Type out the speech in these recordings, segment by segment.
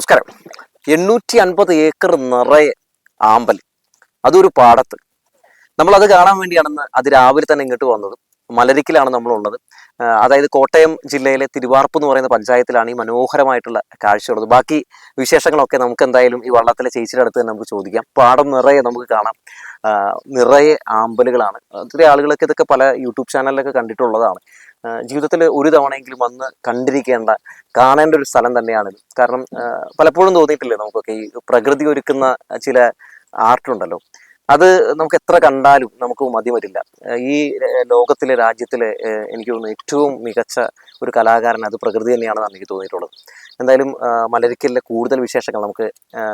നമസ്കാരം. എണ്ണൂറ്റി അൻപത് ഏക്കർ നിറയെ ആമ്പൽ. അതൊരു പാടത്ത്. അത് കാണാൻ വേണ്ടിയാണെന്ന് അത് രാവിലെ തന്നെ ഇങ്ങോട്ട് വന്നത്. മലരിക്കിലാണ് നമ്മളുള്ളത്. അതായത് കോട്ടയം ജില്ലയിലെ തിരുവാർപ്പ് എന്ന് പറയുന്ന പഞ്ചായത്തിലാണ് ഈ മനോഹരമായിട്ടുള്ള കാഴ്ചയുള്ളത്. ബാക്കി വിശേഷങ്ങളൊക്കെ നമുക്ക് എന്തായാലും ഈ വള്ളത്തിലെ ചേച്ചിയുടെ അടുത്ത് തന്നെ നമുക്ക് ചോദിക്കാം. പാടം നിറയെ നമുക്ക് കാണാം. നിറയെ ആമ്പലുകളാണ്. ഒത്തിരി ആളുകളൊക്കെ ഇതൊക്കെ പല യൂട്യൂബ് ചാനലിലൊക്കെ കണ്ടിട്ടുള്ളതാണ്. ജീവിതത്തിൽ ഒരു തവണയെങ്കിലും വന്ന് കണ്ടിരിക്കേണ്ട കാണേണ്ട ഒരു സ്ഥലം തന്നെയാണിത്. കാരണം പലപ്പോഴും തോന്നിയിട്ടില്ലേ നമുക്കൊക്കെ ഈ പ്രകൃതി ഒരുക്കുന്ന ചില ആർട്ടുണ്ടല്ലോ അത് നമുക്ക് എത്ര കണ്ടാലും നമുക്ക് മതി വരില്ല. ഈ ലോകത്തിലെ രാജ്യത്തിലെ എനിക്ക് തോന്നുന്നു ഏറ്റവും മികച്ച ഒരു കലാകാരൻ അത് പ്രകൃതി തന്നെയാണെന്നാണ് എനിക്ക് തോന്നിയിട്ടുള്ളത്. എന്തായാലും മലരിക്കലിലെ കൂടുതൽ വിശേഷങ്ങൾ നമുക്ക്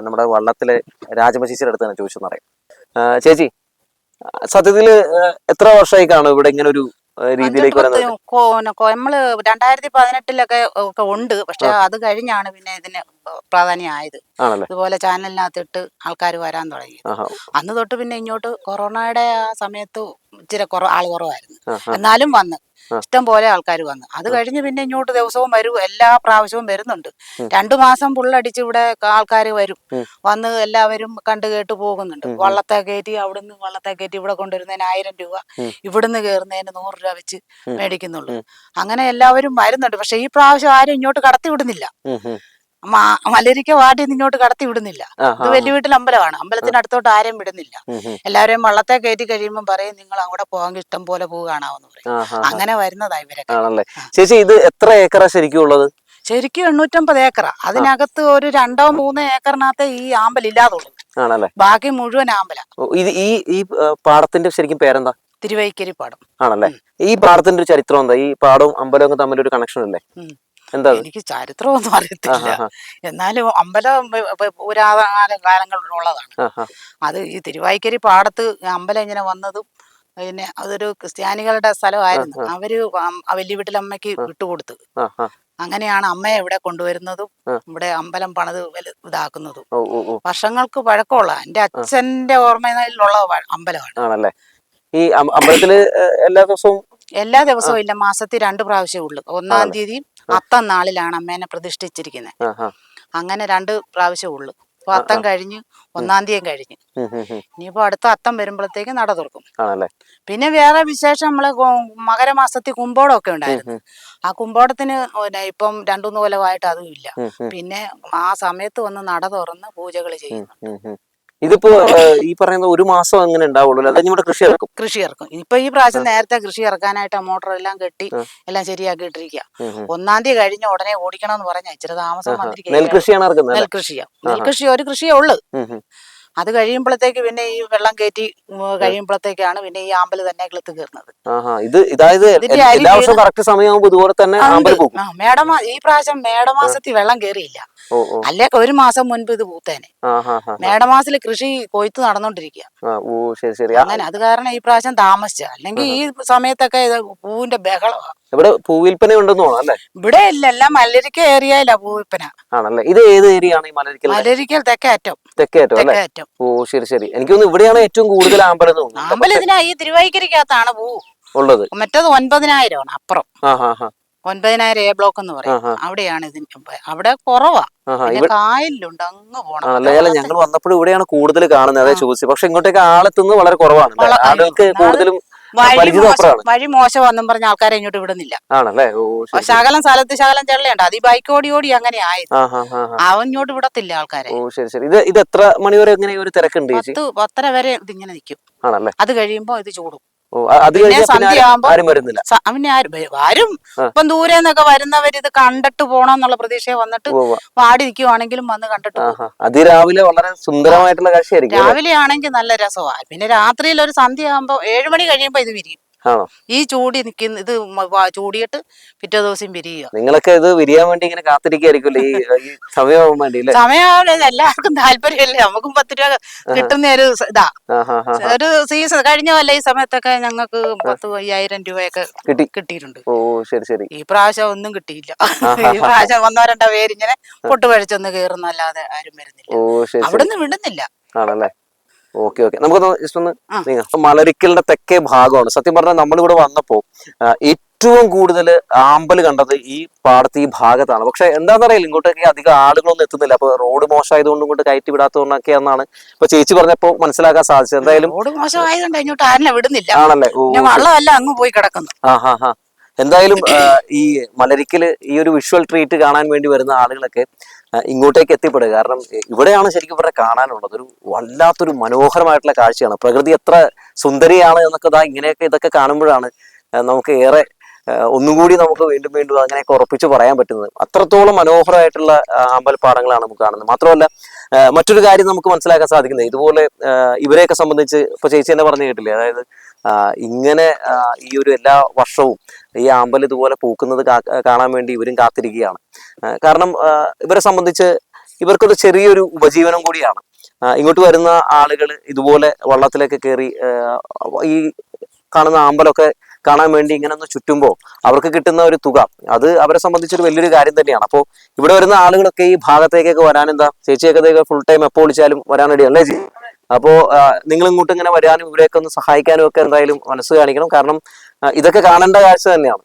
നമ്മുടെ വള്ളത്തിലെ രാജമശീശ്വരുടെ അടുത്ത് തന്നെ ചോദിച്ചു പറയാം. ആ, ചേച്ചി സത്യത്തിൽ എത്ര വർഷമായി കാണും ഇവിടെ ഇങ്ങനെ ഒരു രീതിയിലേക്ക് നമ്മൾ രണ്ടായിരത്തി പതിനെട്ടിലൊക്കെ ഒക്കെ ഉണ്ട്. പക്ഷെ അത് കഴിഞ്ഞാണ് പിന്നെ ഇതിന് പ്രാധാന്യം ആയത് ആണല്ലേ? ഇതുപോലെ ചാനലിനകത്തിട്ട് ആൾക്കാർ വരാൻ തുടങ്ങി. അന്ന് തൊട്ട് പിന്നെ ഇങ്ങോട്ട് കൊറോണയുടെ ആ സമയത്ത് ഇച്ചിരി ആൾ കുറവായിരുന്നു. എന്നാലും വന്ന്. ഇഷ്ടം പോലെ ആൾക്കാർ വന്ന്. അത് കഴിഞ്ഞ് പിന്നെ ഇങ്ങോട്ട് ദിവസവും വരും എല്ലാ പ്രാവശ്യവും വരുന്നുണ്ട്. രണ്ടു മാസം പുള്ളടിച്ച് ഇവിടെ ആൾക്കാർ വരും. വന്ന് എല്ലാവരും കണ്ടു കേട്ട് പോകുന്നുണ്ട്. വള്ളത്തെ കയറ്റി അവിടുന്ന് വള്ളത്തെ കയറ്റി ഇവിടെ കൊണ്ടുവരുന്നതിന് ആയിരം രൂപ. ഇവിടുന്ന് കയറുന്നതിന് നൂറ് രൂപ വെച്ച്. മേടിക്കുന്നുള്ളൂ. അങ്ങനെ എല്ലാവരും വരുന്നുണ്ട്. പക്ഷെ ഈ പ്രാവശ്യം ആരും ഇങ്ങോട്ട് കടത്തി വിടുന്നില്ല. മലരിക്ക വാടി ഇങ്ങോട്ട് കടത്തി വിടുന്നില്ല. ഇത് വലിയ വീട്ടിൽ അമ്പലമാണ്. അമ്പലത്തിനടുത്തോട്ട് ആരെയും വിടുന്നില്ല. എല്ലാവരെയും വള്ളത്തെ കയറ്റി കഴിയുമ്പോൾ പറയും നിങ്ങൾ അവിടെ പോകാൻ ഇഷ്ടം പോലെ പോകാണാവെന്ന് പറയും. അങ്ങനെ വരുന്നതാ ഇവരൊക്കെ. ചേച്ചി ഇത് എത്ര ഏക്കറാ ശരിക്കും ഉള്ളത്? ശരിക്കും എണ്ണൂറ്റമ്പത് ഏക്കറാ. അതിനകത്ത് ഒരു രണ്ടോ മൂന്നോ ഏക്കറിനകത്ത് ഈ ആമ്പൽ ഇല്ലാതുള്ളൂ. ആണല്ലേ? ബാക്കി മുഴുവൻ ആമ്പല. ഇത് ഈ ഈ പാടത്തിന്റെ ശരിക്കും പേരെന്താ? തിരുവൈക്കരി പാടം. ആണല്ലേ? ഈ പാടത്തിന്റെ ഒരു ചരിത്രം എന്താ? ഈ പാടവും അമ്പലവും തമ്മിൽ ഒരു കണക്ഷൻ അല്ലേ. എന്താ? എനിക്ക് ചരിത്രമൊന്നും അറിയത്തില്ല. എന്നാലും അമ്പലം പുരാതന കാലങ്ങളിലുള്ളതാണ് അത് ഈ തിരുവായിക്കരി പാടത്ത് അമ്പലം ഇങ്ങനെ വന്നതും പിന്നെ അതൊരു ക്രിസ്ത്യാനികളുടെ സ്ഥലമായിരുന്നു. അവർ വലിയ വീട്ടിലമ്മയ്ക്ക് വിട്ടുകൊടുത്ത്. അങ്ങനെയാണ് അമ്മയെ ഇവിടെ കൊണ്ടുവരുന്നതും. ഇവിടെ അമ്പലം പണിത് ഇതാക്കുന്നതും. വർഷങ്ങൾക്ക് പഴക്കമുള്ള എന്റെ അച്ഛന്റെ ഓർമ്മയിലുള്ള അമ്പലമാണ്. ഈ അമ്പലത്തിൽ എല്ലാ ദിവസവും എല്ലാ ദിവസവും ഇല്ല മാസത്തിൽ രണ്ട് പ്രാവശ്യമേ ഉള്ളൂ. ഒന്നാം? തീയതിയും അത്തം നാളിലാണ് അമ്മേനെ പ്രതിഷ്ഠിച്ചിരിക്കുന്നത് അങ്ങനെ രണ്ട് പ്രാവശ്യം ഉള്ളു. അപ്പൊ അത്തം കഴിഞ്ഞ് ഒന്നാം തീയതി കഴിഞ്ഞ്. ഇനിയിപ്പോ അടുത്ത അത്തം വരുമ്പോഴത്തേക്ക് നട തുറക്കും. പിന്നെ വേറെ വിശേഷം നമ്മൾ മകരമാസത്തിൽ കുമ്പോടമൊക്കെ ഉണ്ടായിരുന്നു. ആ കുമ്പോടത്തിന് ഇപ്പം രണ്ടുമൂന്ന് കൊല്ലമായിട്ട് അതും ഇല്ല. പിന്നെ ആ സമയത്ത് വന്ന് നട തുറന്ന് പൂജകൾ ചെയ്യുന്നു. ഇതിപ്പോ ഈ പറയുന്ന ഒരു മാസം അങ്ങനെ ഉണ്ടാവുള്ളൂ അത് ഇവിടെ കൃഷി ഇറക്കും. കൃഷി ഇറക്കും. ഇപ്പൊ ഈ പ്രാവശ്യം നേരത്തെ കൃഷി ഇറക്കാനായിട്ട് മോട്ടർ എല്ലാം കെട്ടി എല്ലാം ശരിയാക്കിയിട്ടിരിക്കുക. ഒന്നാം തീയതി കഴിഞ്ഞ ഉടനെ ഓടിക്കണം എന്ന് പറഞ്ഞ ഇച്ചിരി താമസം നെൽകൃഷിയാണ് ഇറക്കുന്നത്? നെൽകൃഷിയാ. നെൽകൃഷി ഒരു കൃഷിയേ ഉള്ളു. അത് കഴിയുമ്പോഴത്തേക്ക് പിന്നെ ഈ വെള്ളം കയറ്റി കഴിയുമ്പോഴത്തേക്കാണ് പിന്നെ ഈ ആമ്പൽ തന്നെ കിളുത്ത് കയറുന്നത്. ഇത് ഇതായത് എല്ലാ വർഷവും കറക്റ്റ് സമയമാകുമ്പോൾ ഇതുപോലെ തന്നെ മേടമാ ഈ പ്രാവശ്യം മേടമാസത്തിൽ വെള്ളം കയറിയില്ല അല്ലേ ഒരു മാസം മുൻപ് ഇത് പൂത്തേനെ. മേടമാസത്തിൽ കൃഷി കൊയ്ത്ത് നടന്നോണ്ടിരിക്കുക അങ്ങനെ അത് കാരണം ഈ പ്രാവശ്യം താമസിച്ച. അല്ലെങ്കിൽ ഈ സമയത്തൊക്കെ ഇത് പൂവിന്റെ ബഹളമാണ് ഇവിടെ പൂവിൽപ്പന ഉണ്ടെന്ന് അല്ലേ? ഇവിടെ ഇല്ല എല്ലാം മലരിക്ക ഏരിയയിലാ പൂവിൽപ്പന. ആണല്ലേ? ഇത് ഏത് ഏരിയ ആണ് മലരിക്കൽ മല്ലരിക്കൽ തെക്കേറ്റം. തെക്കേറ്റം അല്ലേ? ഓ ശരി ശരി. എനിക്ക് തോന്നുന്നു ഇവിടെയാണ് ഏറ്റവും കൂടുതൽ ആമ്പലം എന്ന് തോന്നുന്നു ആമ്പൽ ഇതിനാ ഈ തിരുവൈക്കരിക്കകത്താണ് പൂ. ഉള്ളത്. മറ്റത് ഒൻപതിനായിരമാണ് അപ്പുറം. ഒൻപതിനായിരം എ ബ്ലോക്ക് എന്ന് പറയും. അവിടെയാണ് ഇതിന് അവിടെ കുറവാ. കായലിലുണ്ട് അങ്ങ് പോണം. ഞങ്ങൾ വന്നപ്പോഴും ഇവിടെയാണ് കൂടുതൽ കാണുന്നത് അതെ പക്ഷെ ഇങ്ങോട്ടേക്ക് ആളെത്തുന്നത് വളരെ കുറവാണ്? ആളുകൾക്ക് കൂടുതലും വഴി പരിചിതം മോശം വന്നും മോശമാണെന്നും പറഞ്ഞ ആൾക്കാരെ ഇങ്ങോട്ട് വിടുന്നില്ല. ആണല്ലേ. ശകലം സ്ഥലത്ത് ശകലം ചെള്ളയുണ്ട്. അത് ഈ ബൈക്ക് ഓടി ഓടി അങ്ങനെ ആയത്. അവൻ ഇങ്ങോട്ട് വിടത്തില്ല ആൾക്കാരെ. ഓ ശരി ശരി. ഇത് ഇത് എത്ര മണി വരെ എങ്ങനെ ഒരു തിരക്കുണ്ട് പത്ത് പത്തര വരെ ഇതിങ്ങനെ നിൽക്കും ആണല്ലേ? അത് കഴിയുമ്പോ ഇത് ചൂടും. അത് പിന്നെ പിന്നെ ആരും- വരുന്നില്ല. സ- ആരും. ആരും ഇപ്പം ദൂരെ നിന്നൊക്കെ വരുന്നവര് ഇത് കണ്ടിട്ട് പോണം എന്നുള്ള പ്രതീക്ഷയെ വന്നിട്ട്. വാടി നിൽക്കുവാണെങ്കിലും വന്ന് കണ്ടിട്ട് അതിരാവിലെ വളരെ സുന്ദരമായിട്ടുള്ള കാഴ്ചയായിരിക്കും രാവിലെ ആണെങ്കിൽ നല്ല രസമാണ് പിന്നെ രാത്രിയിൽ ഒരു സന്ധ്യ ആകുമ്പോ ഏഴുമണി കഴിയുമ്പോ ഇത് വിരിയും. ആണോ? ഈ ചൂടി നിൽക്കുന്ന ഇത് വ- ചൂടിയിട്ട് പിറ്റേ ദിവസം വിരിയുക. നിങ്ങളൊക്കെ ഇത് വിരിയാൻ വേണ്ടി ഇങ്ങനെ കാത്തിരിക്കായിരിക്കുമല്ലോ ഈ ഈ സമയമാവാൻ വേണ്ടി അല്ലേ സമയം എല്ലാവർക്കും താല്പര്യമല്ലേ? നമുക്കും പത്ത് രൂപ കിട്ടുന്ന ഒരു സ- ഇതാ. ഹാ ഒരു സീസൺ കഴിഞ്ഞ കൊല്ലം ഈ സമയത്തൊക്കെ ഞങ്ങൾക്ക് പത്ത് അയ്യായിരം രൂപയൊക്കെ കിട്ടി. കിട്ടിയിട്ടുണ്ട്. ഓ ശരി ശരി. ഈ പ്രാവശ്യം ഒന്നും കിട്ടിയില്ല. ഈ പ്രാവശ്യം വന്നവരണ്ട രണ്ടോ പേരിങ്ങനെ പൊട്ടുപഴിച്ചൊന്ന് കയറുന്നല്ലാതെ ആരും വരുന്നില്ല. ഓ ശരി ശരി. അവിടുന്ന് വിടുന്നില്ല. ആണല്ലേ? Okay okay. നമുക്കൊന്ന് ജസ്റ്റ് ഒന്ന്. നീങ്ങാം. മലരിക്കലിന്റെ തെക്കേ ഭാഗമാണ്. സത്യം പറഞ്ഞാൽ നമ്മളിവിടെ വന്നപ്പോ ഏറ്റവും കൂടുതൽ ആമ്പൽ കണ്ടത് ഈ പാടത്ത് ഈ ഭാഗത്താണ്. പക്ഷെ എന്താണെന്നറിയില്ല ഇങ്ങോട്ടൊക്കെ അധികം ആളുകളൊന്നും എത്തുന്നില്ല. അപ്പൊ റോഡ് മോശമായതുകൊണ്ട് ഇങ്ങോട്ട് കയറ്റി വിടാത്തതുകൊണ്ടൊക്കെ എന്നാണ് ഇപ്പൊ ചേച്ചി പറഞ്ഞപ്പോ മനസ്സിലാക്കാൻ സാധിച്ചത്. എന്തായാലും റോഡ് മോശമായതുകൊണ്ട് ഇങ്ങോട്ട് ആരിനെ വിടുന്നില്ല. ആണല്ലേ? വള്ളമല്ല അങ്ങ് പോയി കിടക്കുന്നു. ആ ഹാ ഹാ. എന്തായാലും ഈ മലരിക്കൽ ഈ ഒരു വിഷ്വൽ ട്രീറ്റ് കാണാൻ വേണ്ടി വരുന്ന ആളുകളൊക്കെ ഇങ്ങോട്ടേക്ക് എത്തിപ്പെടുക. കാരണം ഇവിടെയാണ് ശരിക്കും ഇവിടെ കാണാനുള്ളത്. ഒരു വല്ലാത്തൊരു മനോഹരമായിട്ടുള്ള കാഴ്ചയാണ്. പ്രകൃതി എത്ര സുന്ദരിയാണ് എന്നൊക്കെ ഇതാ ഇങ്ങനെയൊക്കെ ഇതൊക്കെ കാണുമ്പോഴാണ് നമുക്ക് ഏറെ ആ, ഒന്നുകൂടി നമുക്ക് വീണ്ടും വീണ്ടും അങ്ങനെയൊക്കെ ഉറപ്പിച്ച് പറയാൻ പറ്റുന്നത്. അത്രത്തോളം മനോഹരമായിട്ടുള്ള അമ്പലപ്പാടങ്ങളാണ് നമുക്ക് കാണുന്നത്. മാത്രമല്ല മറ്റൊരു കാര്യം നമുക്ക് മനസ്സിലാക്കാൻ സാധിക്കുന്നത്. ഇതുപോലെ ഇവരെയൊക്കെ സംബന്ധിച്ച് ഇപ്പൊ ചേച്ചി തന്നെ പറഞ്ഞു കേട്ടില്ലേ? അതായത് ഇങ്ങനെ ഈ ഒരു എല്ലാ വർഷവും ഈ ആമ്പൽ ഇതുപോലെ പൂക്കുന്നത് കാണാൻ വേണ്ടി ഇവരും കാത്തിരിക്കുകയാണ്. കാരണം ഇവരെ സംബന്ധിച്ച് ഇവർക്കൊരു ചെറിയൊരു ഉപജീവനം കൂടിയാണ്. ഇങ്ങോട്ട് വരുന്ന ആളുകൾ ഇതുപോലെ വള്ളത്തിലൊക്കെ കയറി ഈ കാണുന്ന ആമ്പലൊക്കെ കാണാൻ വേണ്ടി ഇങ്ങനെ ഒന്ന് ചുറ്റുമ്പോൾ അവർക്ക് കിട്ടുന്ന ഒരു തുക. അത് അവരെ സംബന്ധിച്ചൊരു വലിയൊരു കാര്യം തന്നെയാണ്. അപ്പോൾ ഇവിടെ വരുന്ന ആളുകളൊക്കെ ഈ ഭാഗത്തേക്കൊക്കെ വരാൻ എന്താ ചേച്ചിയൊക്കെ ഫുൾ ടൈം എപ്പോൾ വിളിച്ചാലും റെഡി അല്ലേ ചേച്ചി? അപ്പോൾ നിങ്ങൾ ഇങ്ങോട്ട് ഇങ്ങനെ വരാനും ഇവരെയൊക്കെ ഒന്ന് സഹായിക്കാനും ഒക്കെ എന്തായാലും മനസ്സ് കാണിക്കണം. കാരണം ഇതൊക്കെ കാണേണ്ട കാഴ്ച തന്നെയാണ്.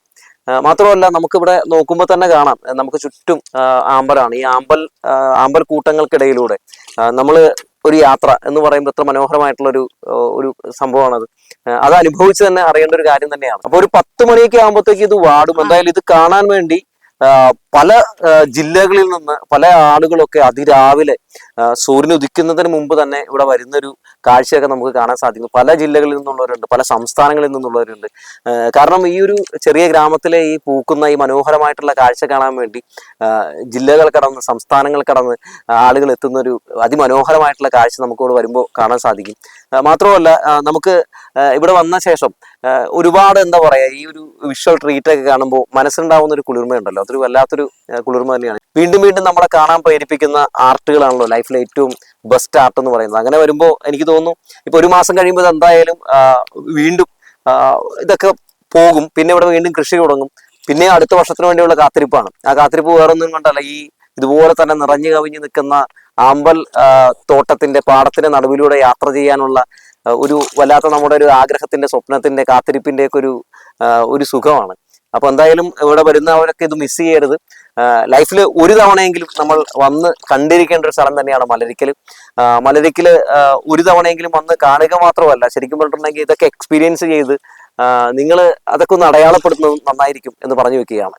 മാത്രമല്ല നമുക്കിവിടെ നോക്കുമ്പോൾ തന്നെ കാണാം. നമുക്ക് ചുറ്റും ആമ്പലാണ്. ഈ ആമ്പൽ ആമ്പൽ കൂട്ടങ്ങൾക്കിടയിലൂടെ നമ്മൾ ഒരു യാത്ര എന്ന് പറയുമ്പോൾ എത്ര മനോഹരമായിട്ടുള്ള ഒരു ഒരു സംഭവമാണത്. അത് അനുഭവിച്ച് തന്നെ അറിയേണ്ട ഒരു കാര്യം തന്നെയാണ്. അപ്പൊ ഒരു പത്ത് മണിയൊക്കെ ആകുമ്പോഴത്തേക്ക് ഇത് വാടും. എന്തായാലും ഇത് കാണാൻ വേണ്ടി പല ജില്ലകളിൽ നിന്ന് പല ആളുകളൊക്കെ അതിരാവിലെ സൂര്യൻ ഉദിക്കുന്നതിന് മുമ്പ് തന്നെ ഇവിടെ വരുന്നൊരു കാഴ്ചയൊക്കെ നമുക്ക് കാണാൻ സാധിക്കും പല ജില്ലകളിൽ നിന്നുള്ളവരുണ്ട് പല സംസ്ഥാനങ്ങളിൽ നിന്നുള്ളവരുണ്ട്. കാരണം ഈ ഒരു ചെറിയ ഗ്രാമത്തിലെ ഈ പൂക്കുന്ന ഈ മനോഹരമായിട്ടുള്ള കാഴ്ച കാണാൻ വേണ്ടി ജില്ലകൾ കടന്ന് സംസ്ഥാനങ്ങൾ കടന്ന് ആളുകൾ എത്തുന്ന ഒരു അതിമനോഹരമായിട്ടുള്ള കാഴ്ച നമുക്ക് ഇവിടെ വരുമ്പോൾ കാണാൻ സാധിക്കും. മാത്രമല്ല നമുക്ക് ഇവിടെ വന്ന ശേഷം ഒരുപാട് എന്താ പറയാ ഈ ഒരു വിഷ്വൽ ട്രീറ്റ് ഒക്കെ കാണുമ്പോൾ മനസ്സിലുണ്ടാവുന്ന ഒരു കുളിർമയുണ്ടല്ലോ അതൊരു വല്ലാത്തൊരു കുളിർമ തന്നെയാണ്. വീണ്ടും വീണ്ടും നമ്മളെ കാണാൻ പ്രേരിപ്പിക്കുന്ന ആർട്ടുകളാണല്ലോ ലൈഫിലെ ഏറ്റവും ബെസ്റ്റ് ആർട്ട് എന്ന് പറയുന്നത്. അങ്ങനെ വരുമ്പോൾ എനിക്ക് തോന്നുന്നു ഇപ്പൊ ഒരു മാസം കഴിയുമ്പോൾ എന്തായാലും വീണ്ടും ഇതൊക്കെ പോകും. പിന്നെ ഇവിടെ വീണ്ടും കൃഷി തുടങ്ങും. പിന്നെ അടുത്ത വർഷത്തിന് വേണ്ടിയുള്ള കാത്തിരിപ്പാണ്. ആ കാത്തിരിപ്പ് വേറൊന്നും കൊണ്ടല്ല. ഈ ഇതുപോലെ തന്നെ നിറഞ്ഞു കവിഞ്ഞു നിൽക്കുന്ന ആമ്പൽ തോട്ടത്തിന്റെ പാടത്തിന്റെ നടുവിലൂടെ യാത്ര ചെയ്യാനുള്ള ഒരു വല്ലാത്ത നമ്മുടെ ഒരു ആഗ്രഹത്തിന്റെ സ്വപ്നത്തിന്റെ കാത്തിരിപ്പിന്റെ ഒക്കെ ഒരു ഒരു സുഖമാണ്. അപ്പൊ എന്തായാലും ഇവിടെ വരുന്നവരൊക്കെ ഇത് മിസ് ചെയ്യരുത്. ലൈഫിൽ ഒരു തവണയെങ്കിലും നമ്മൾ വന്ന് കണ്ടിരിക്കേണ്ട ഒരു സ്ഥലം തന്നെയാണ് മലരിക്കൽ മലരിക്കൽ ഒരു തവണയെങ്കിലും വന്ന് കാണുക മാത്രമല്ല ശരിക്കും പറഞ്ഞിട്ടുണ്ടെങ്കിൽ ഇതൊക്കെ എക്സ്പീരിയൻസ് ചെയ്ത് നിങ്ങൾ അതൊക്കെ ഒന്ന് അടയാളപ്പെടുത്തുന്നത് നന്നായിരിക്കും എന്ന് പറഞ്ഞു വെക്കുകയാണ്.